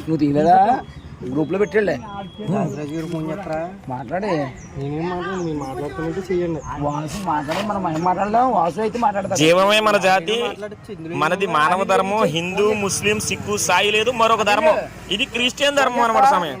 నువ్వు తీయలేదా? గ్రూప్లో పెట్టాడులే మాట్లాడి. నేనేం మాట్లాడు మీరు మాట్లాడుతున్నట్టు చెయ్యండి వాసు మాట్లాడి మనం ఏం మాట్లాడదాం వాసు అయితే జీవమే మన జాతి మనది మానవ ధర్మం హిందూ ముస్లిం సిక్కు సాయి లేదు మరొక ధర్మం. ఇది క్రిస్టియన్ ధర్మం అనమాట సమయం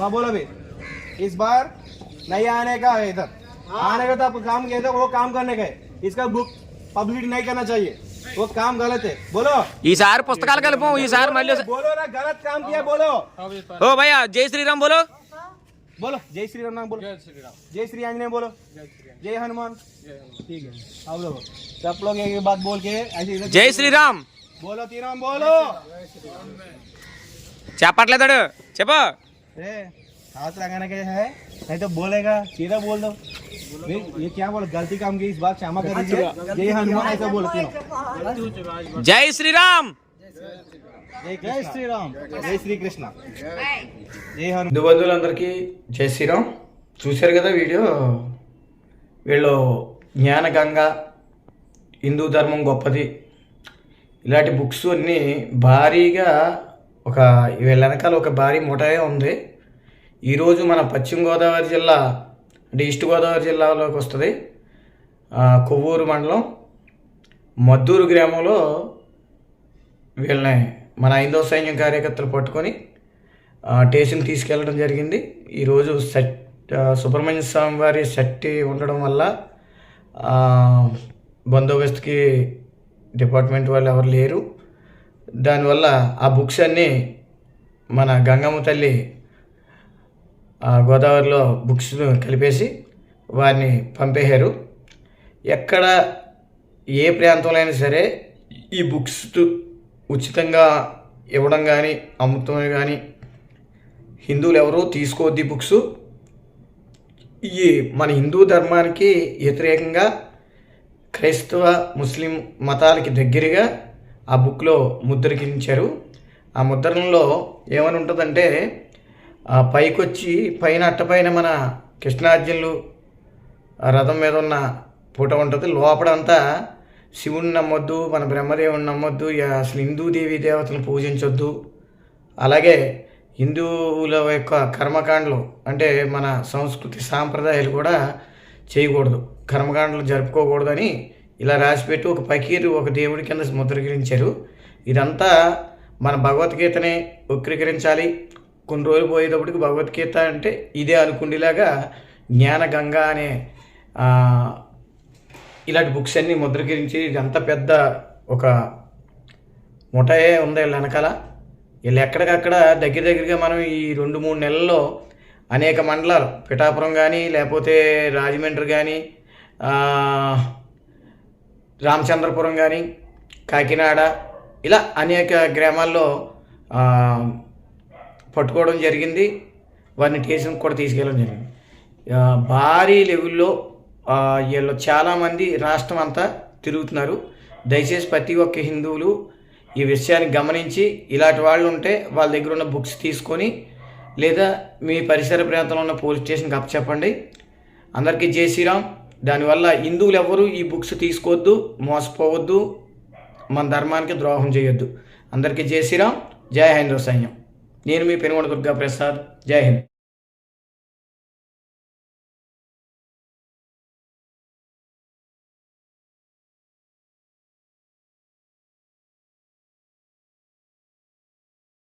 हाँ बोलो भी इस बार नहीं आने का है इधर आने का तो आपको काम किया था वो काम करने का है इसका बुक पब्लिक नहीं करना चाहिए वो काम गलत है बोलो ఈసారి పుస్తకాలు కలిపాం ఈసారి మళ్ళీ बोलो ना गलत काम किया बोलो ఓ భయ్యా జై శ్రీరామ్ బోలో बोलो जय श्री राम नाम बोलो जय श्री राम जय श्री आंजनेय बोलो जय हनुमान ठीक है आप लोग सब लोग एक एक बात बोल के ऐसे इधर జై శ్రీరామ్ बोलो तीनों बोलो చెప్పట్లేదాడు చెప్పు ए, हाथ लगाने के है नहीं तो बोलेगा सीधा बोल दो नहीं, ये क्या बोल गलती काम की इस बात क्षमा कर दीजिए जय हनुमान ऐसा बोलो तीनों జై శ్రీరామ్ जय श्री राम जय श्री कृष्ण जय हनुमान హిందూ బంధువులందరికీ జై శ్రీరామ్ చూశారు కదా వీడియో వీళ్ళు జ్ఞానగంగ హిందూ ధర్మం గొప్పది ఇలాంటి బుక్స్ అన్నీ భారీగా ఒక వీళ్ళ వెనకాల ఒక భారీ ముఠాయే ఉంది. ఈరోజు మన పశ్చిమ గోదావరి జిల్లా అంటే ఈస్ట్ గోదావరి జిల్లాలోకి వస్తుంది. కొవ్వూరు మండలం. మద్దూరు గ్రామంలో వీళ్ళని మన ఐదవ సైన్యం కార్యకర్తలు పట్టుకొని స్టేషన్ తీసుకెళ్ళడం జరిగింది. ఈరోజు సెట్ సుబ్రహ్మణ్య స్వామి వారి సెట్టి ఉండడం వల్ల బందోబస్తుకి డిపార్ట్మెంట్ వాళ్ళు ఎవరు లేరు. దానివల్ల ఆ బుక్స్ అన్నీ మన గంగమ్మ తల్లి ఆ, గోదావరిలో బుక్స్ను కలిపేసి వారిని పంపేశారు. ఎక్కడ ఏ ప్రాంతంలో అయినా సరే ఈ బుక్స్ ఉచితంగా ఇవ్వడం కానీ అమ్ముతాం కానీ హిందువులు ఎవరూ తీసుకోవద్ది బుక్స్. ఈ మన హిందూ ధర్మానికి వ్యతిరేకంగా క్రైస్తవ ముస్లిం మతాలకి దగ్గరగా ఆ బుక్లో ముద్రకించారు ఆ ముద్రణలో ఏమని ఉంటుందంటే ఆ పైకొచ్చి పైన అట్టపైన మన కృష్ణార్జునులు రథం మీద ఉన్న ఫోటో ఉంటుంది. లోపడంతా శివుని నమ్మొద్దు మన బ్రహ్మదేవుని నమ్మొద్దు ఇక అసలు హిందూ దేవీ దేవతలను పూజించొద్దు. అలాగే హిందువుల యొక్క కర్మకాండలు అంటే మన సంస్కృతి సాంప్రదాయాలు కూడా చేయకూడదు. కర్మకాండలు జరుపుకోకూడదని ఇలా రాసిపెట్టి ఒక పకీరు ఒక దేవుడి కింద ముద్రకరించారు ఇదంతా మన భగవద్గీతని వక్రీకరించాలి. కొన్ని రోజులు పోయేటప్పటికి భగవద్గీత అంటే ఇదే అనుకుండేలాగా జ్ఞానగంగ అనే ఇలాంటి బుక్స్ అన్నీ ముద్రకరించి ఇదంతా పెద్ద ఒక ముఠాయే ఉంది వీళ్ళ వెనకాల. వీళ్ళు ఎక్కడికక్కడ దగ్గర దగ్గరగా మనం ఈ రెండు మూడు నెలల్లో అనేక మండలాలు పిఠాపురం కానీ లేకపోతే రాజమండ్రి కానీ రామచంద్రపురం కానీ కాకినాడ ఇలా అనేక గ్రామాల్లో పట్టుకోవడం జరిగింది. వారిని స్టేషన్కి కూడా తీసుకెళ్ళడం జరిగింది. భారీ లెవెల్లో వీళ్ళు చాలామంది రాష్ట్రం అంతా తిరుగుతున్నారు. దయచేసి ప్రతి ఒక్క హిందువులు ఈ విషయాన్ని గమనించి ఇలాంటి వాళ్ళు ఉంటే వాళ్ళ దగ్గర ఉన్న బుక్స్ తీసుకొని లేదా మీ పరిసర ప్రాంతంలో ఉన్న పోలీస్ స్టేషన్కి అప్పచెప్పండి. అందరికీ జై శ్రీరామ్. దానివల్ల హిందువులు ఎవరు ఈ బుక్స్ తీసుకోవద్దు మోసపోవద్దు మన ధర్మానికి ద్రోహం చేయొద్దు. అందరికీ జై శ్రీరామ్ జై హైందవ సైన్యం. నేను మీ పెనుగొండ దుర్గా ప్రసాద్ జై హింద్.